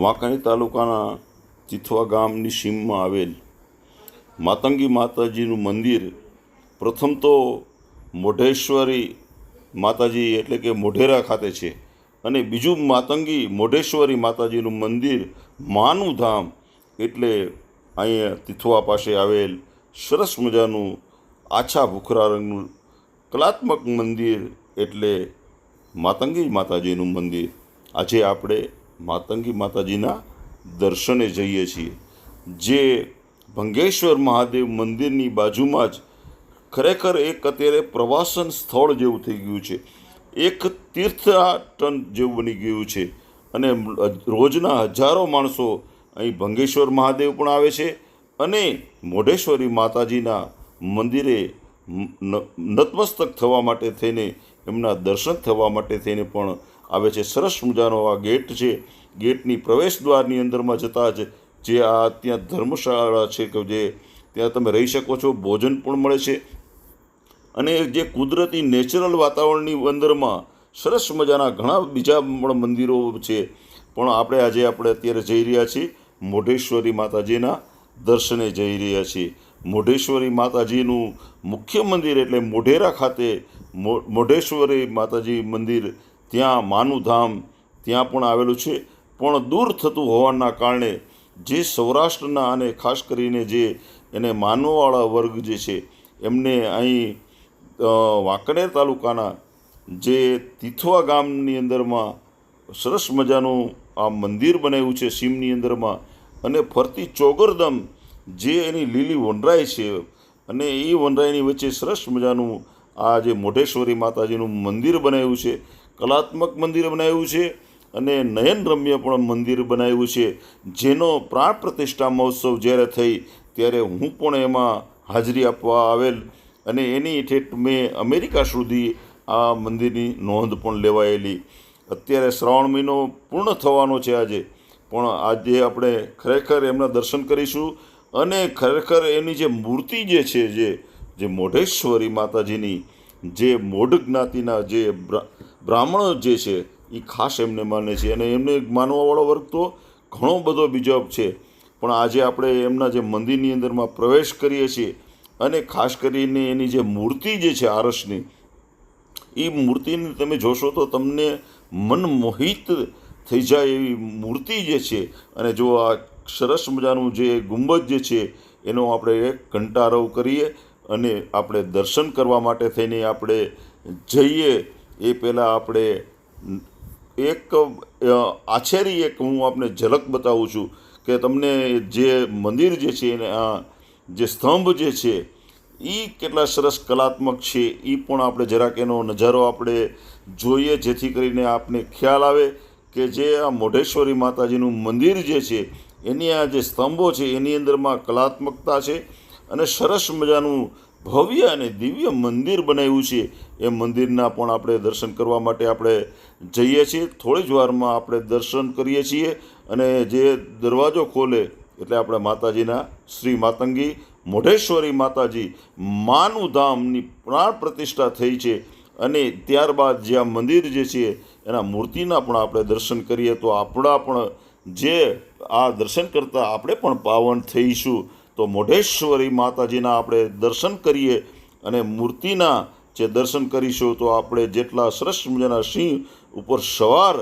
વાંકાણી તાલુકાના ચિથવા ગામની સીમમાં આવેલ માતંગી માતાજીનું મંદિર પ્રથમ તો મોઢેશ્વરી માતાજી એટલે કે મોઢેરા ખાતે છે અને બીજું માતંગી મોઢેશ્વરી માતાજીનું મંદિર માનું ધામ એટલે અહીંયા તિથવા પાસે આવેલ સરસ મજાનું આછા ભૂખરા રંગનું કલાત્મક મંદિર એટલે માતંગી માતાજીનું મંદિર. આજે આપણે માતંગી માતાજીના દર્શને જઈએ છીએ. જે ભંગેશ્વર મહાદેવ મંદિરની બાજુમાં જ ખરેખર એક અત્યારે પ્રવાસન સ્થળ જેવું થઈ ગયું છે. એક તીર્થાટન જેવું બની ગયું છે. અને રોજના હજારો માણસો અહીં ભંગેશ્વર મહાદેવ પણ આવે છે અને મોઢેશ્વરી માતાજીના મંદિરે નતમસ્તક થવા માટે થઈને એમના દર્શન થવા માટે થઈને પણ આવે છે. સરસ મજાનો આ ગેટ છે. ગેટની પ્રવેશ દ્વારની અંદરમાં જતાં જ જે આ ત્યાં ધર્મશાળા છે કે જે ત્યાં તમે રહી શકો છો, ભોજન પણ મળે છે. અને જે કુદરતી નેચરલ વાતાવરણની અંદરમાં સરસ મજાના ઘણા બીજા પણ મંદિરો છે. પણ આપણે આજે આપણે અત્યારે જઈ રહ્યા છીએ મોઢેશ્વરી માતાજીના દર્શને જઈ રહ્યા છીએ. મોઢેશ્વરી માતાજીનું મુખ્ય મંદિર એટલે મોઢેરા ખાતે મોઢેશ્વરી માતાજી મંદિર ત્યાં માનું ધામ ત્યાં પણ આવેલું છે. પણ દૂર થતું હોવાના કારણે જે સૌરાષ્ટ્રના અને ખાસ કરીને જે એને માનવાવાળા વર્ગ જે છે, એમને અહીં વાંકડેર તાલુકાના જે તિથવા ગામની અંદરમાં સરસ મજાનું આ મંદિર બનાવ્યું છે સીમની અંદરમાં અને ફરતી ચોગરદમ જે એની લીલી વનરાય છે અને એ વનરાયની વચ્ચે સરસ મજાનું આ જે મોઢેશ્વરી માતાજીનું મંદિર બનાવ્યું છે. કલાત્મક મંદિર બનાવ્યું છે અને નયનરમ્ય પણ મંદિર બનાવ્યું છે. જેનો પ્રાણ પ્રતિષ્ઠા મહોત્સવ જ્યારે થઈ ત્યારે હું પણ એમાં હાજરી આપવા આવેલ અને એની ઠેઠ મેં અમેરિકા સુધી આ મંદિરની નોંધ પણ લેવાયેલી. અત્યારે શ્રાવણ મહિનો પૂર્ણ થવાનો છે આજે. પણ આજે આપણે ખરેખર એમના દર્શન કરીશું અને ખરેખર એની જે મૂર્તિ જે છે જે જે મોઢેશ્વરી માતાજીની, જે મોઢ જ્ઞાતિના જે બ્રાહ્મણો જે છે એ ખાસ એમને માને છે. અને એમને માનવાવાળો વર્ગ તો ઘણો બધો બીજો છે. પણ આજે આપણે એમના જે મંદિરની અંદરમાં પ્રવેશ કરીએ છીએ અને ખાસ કરીને એની જે મૂર્તિ જે છે આરસની એ મૂર્તિને તમે જોશો તો તમને મન મોહિત થઈ જાય એવી મૂર્તિ જે છે. અને જો આ સરસ મજાનું જે ગુંબજ જે છે, એનો આપણે કંટારવ કરીએ અને આપણે દર્શન કરવા માટે થઈને આપણે જઈએ એ પહેલાં આપણે એક આછેરી એક હું આપને ઝલક બતાવું છું કે તમને જે મંદિર જે છે એને આ, જે સ્તંભ જે છે એ કેટલા સરસ કલાત્મક છે એ પણ આપણે જરાક એનો નજારો આપણે જોઈએ, જેથી કરીને આપને ખ્યાલ આવે કે જે આ મોઢેશ્વરી માતાજીનું મંદિર જે છે, એની આ જે સ્તંભો છે, એની અંદરમાં કલાત્મકતા છે અને સરસ મજાનું ભવ્ય અને દિવ્ય મંદિર બનાવ્યું છે. એ મંદિરના પણ આપણે દર્શન કરવા માટે આપણે જઈએ છીએ. થોડી જ વારમાં આપણે દર્શન કરીએ છીએ અને જે દરવાજો ખોલે એટલે આપણે માતાજીના શ્રી માતંગી, મોઢેશ્વરી માતાજી માનું ધામની પ્રાણ પ્રતિષ્ઠા થઈ છે. અને ત્યારબાદ જે આ મંદિર જે છે, એના મૂર્તિના પણ આપણે દર્શન કરીએ તો આપણા પણ જે આ દર્શન કરતાં આપણે પણ પાવન થઈશું. તો મોઢેશ્વરી માતાજીના આપણે દર્શન કરીએ અને મૂર્તિના જે દર્શન કરીશું તો આપણે જેટલા સરસ મજાના સિંહ ઉપર સવાર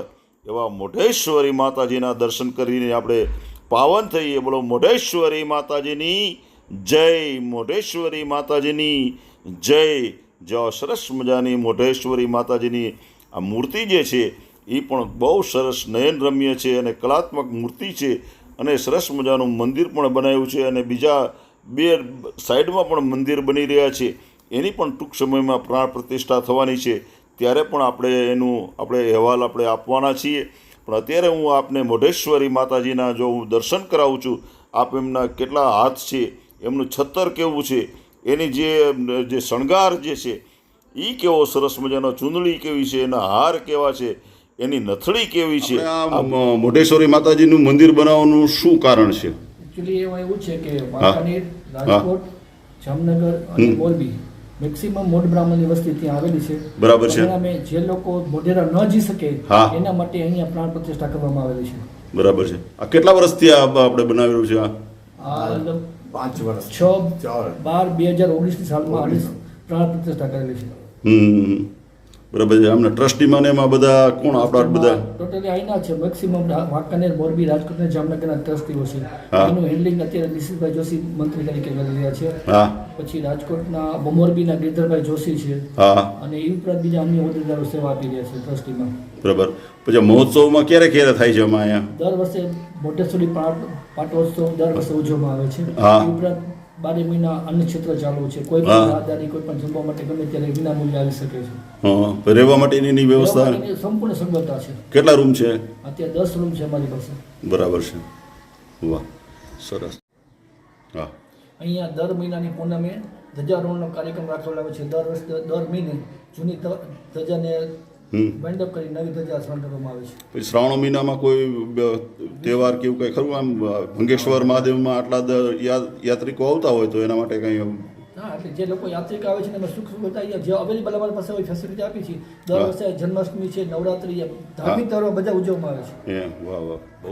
એવા મોઢેશ્વરી માતાજીના દર્શન કરીને આપણે પાવન થઈએ. બોલો, મોઢેશ્વરી માતાજીની જય, મોઢેશ્વરી માતાજીની જય. જો સરસ મજાની મોઢેશ્વરી માતાજીની આ મૂર્તિ જે છે, એ પણ બહુ સરસ નયનરમ્ય છે અને કલાત્મક મૂર્તિ છે. અને સરસ મજાનું મંદિર પણ બનાવ્યું છે અને બીજા બે સાઈડમાં પણ મંદિર બની રહ્યા છે. એની પણ ટૂંક સમયમાં પ્રાણ પ્રતિષ્ઠા થવાની છે. ત્યારે પણ આપણે એનું આપણે અહેવાલ આપણે આપવાના છીએ. પણ અત્યારે હું આપને મોઢેશ્વરી માતાજીના જો હું દર્શન કરાવું છું, આપ એમના કેટલા હાથ છે, એમનું છત્તર કેવું છે, એની જે જે શણગાર જે છે એ કેવો સરસ મજાનો ચૂંદડી કેવી છે, એના હાર કેવા છે એની નથળી કેવી છે? આ મોઢેશ્વરી માતાજીનું મંદિર બનાવવાનું શું કારણ છે? એકચ્યુઅલી એમાં એવું છે કે વાંકાનેર રાજકોટ જામનગર અને મોરબી મેક્સિમમ મોઢ બ્રાહ્મણની વસ્તી ત્યાં આવેલી છે. બરાબર છે. અમે જે લોકો મોઢેરા ન જી શકે એના માટે અહીંયા પ્રાણ પ્રતિષ્ઠા કરવામાં આવેલી છે. બરાબર છે. આ કેટલા વર્ષથી આ આપણે બનાવેલું છે આ? આ પાંચ વર્ષ. છ ચાર. બાર બે હજાર ઓગણીસની સાલમાં આની પ્રાણ પ્રતિષ્ઠા કરેલી છે. હમ. બરાબર છે. આમના ટ્રસ્ટીમાં ને એમાં બધા કોણ? આપણા બધા ટોટલી આઈના છે. મેક્સિમમ વાંકાનેર મોરબી રાજકોટ ને જામનગરના ટ્રસ્ટીઓ છે. એનું હેન્ડલિંગ અત્યારે નિશિતભાઈ જોશી મંત્રી તરીકે કરી રહ્યા છે. હા. પછી રાજકોટના મોરબીના ગીરધરભાઈ જોશી છે. હા. અને એ ઉપરાંત બીજા અન્ય હોદ્દેદારો સેવા આપી રહ્યા છે ટ્રસ્ટીમાં. બરાબર. પછી મહોત્સવમાં ક્યારે ક્યારે થાય છે આમાં અહીંયા? દર વર્ષે મોટેશ્વરી પાટ પાટોત્સવ દર વર્ષે ઉજવવામાં આવે છે. હા. ઉપરાંત બારે મહિના અન્ન ક્ષેત્ર ચાલુ છે. કોઈ પણ રાહદારી કોઈ પણ જમવા માટે ગમે ત્યારે વિના મૂલ્ય આવી શકે છે. હા રહેવા માટેની વ્યવસ્થા? સંપૂર્ણ સગવડતા છે. કેટલા રૂમ છે? અત્યારે દસ રૂમ છે અમારી પાસે. બરાબર છે. વાહ. સરસ. હા. અહીંયા દર મહિનાની પૂનમે ધજારોહણનો કાર્યક્રમ રાખવામાં આવે છે. દર વર્ષે દર મહિને જૂની ધજાને હમ બેન્ડઅપ કરી નવી ધજા આવે છે. પછી શ્રાવણ મહિનામાં કોઈ તહેવાર કે એવું કંઈ ખરું? આમ ભંગેશ્વર મહાદેવમાં આટલા યાત્રિકો આવતા હોય તો એના માટે કંઈ હા એટલે જે લોકો યાત્રિક આવે છે ને એમાં સુખ સુવિધા જે અવેલેબલ અમારી પાસે હોય ફેસિલિટી આપી છે દર વર્ષે જન્માષ્ટમી છે નવરાત્રી ધાર્મિક તહેવારો બધા ઉજવવામાં આવે છે. વાહ વાહ. બહુ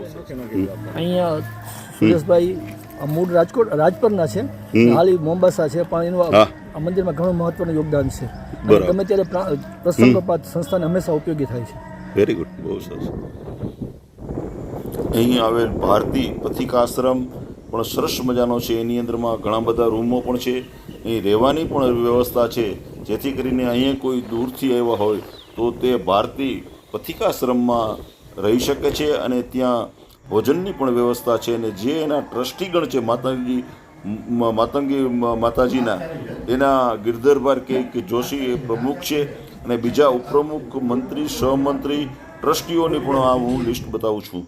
અહીંયા સુરેશભાઈ મૂળ રાજકોટ રાજપરના છે. હાલ મોમ્બાસા છે પણ એનું આ મંદિરમાં ઘણું મહત્વનું યોગદાન છે. અને ગમે ત્યારે પ્રા- પ્રસંગોપાત સંસ્થાને હંમેશા ઉપયોગી થાય છે. વેરી ગુડ બહુ સરસ. અહીં આવેલ ભારતી પથિકાશ્રમ પણ સરસ મજાનો છે. એની અંદરમાં ઘણા બધા રૂમો પણ છે. અહીં રહેવાની પણ વ્યવસ્થા છે. જેથી કરીને અહીંયા કોઈ દૂરથી આવ્યા હોય તો તે ભારતી પથિકાશ્રમમાં રહી શકે છે અને ત્યાં ભોજનની પણ વ્યવસ્થા છે અને જે એના ટ્રસ્ટીગણ છે, માતાજી માતંગી માતાજીના, એના ગિરધરભાઈ કે કે જોશી એ પ્રમુખ છે અને બીજા ઉપપ્રમુખ મંત્રી, સહમંત્રી, ટ્રસ્ટીઓની પણ આ હું લિસ્ટ બતાવું છું.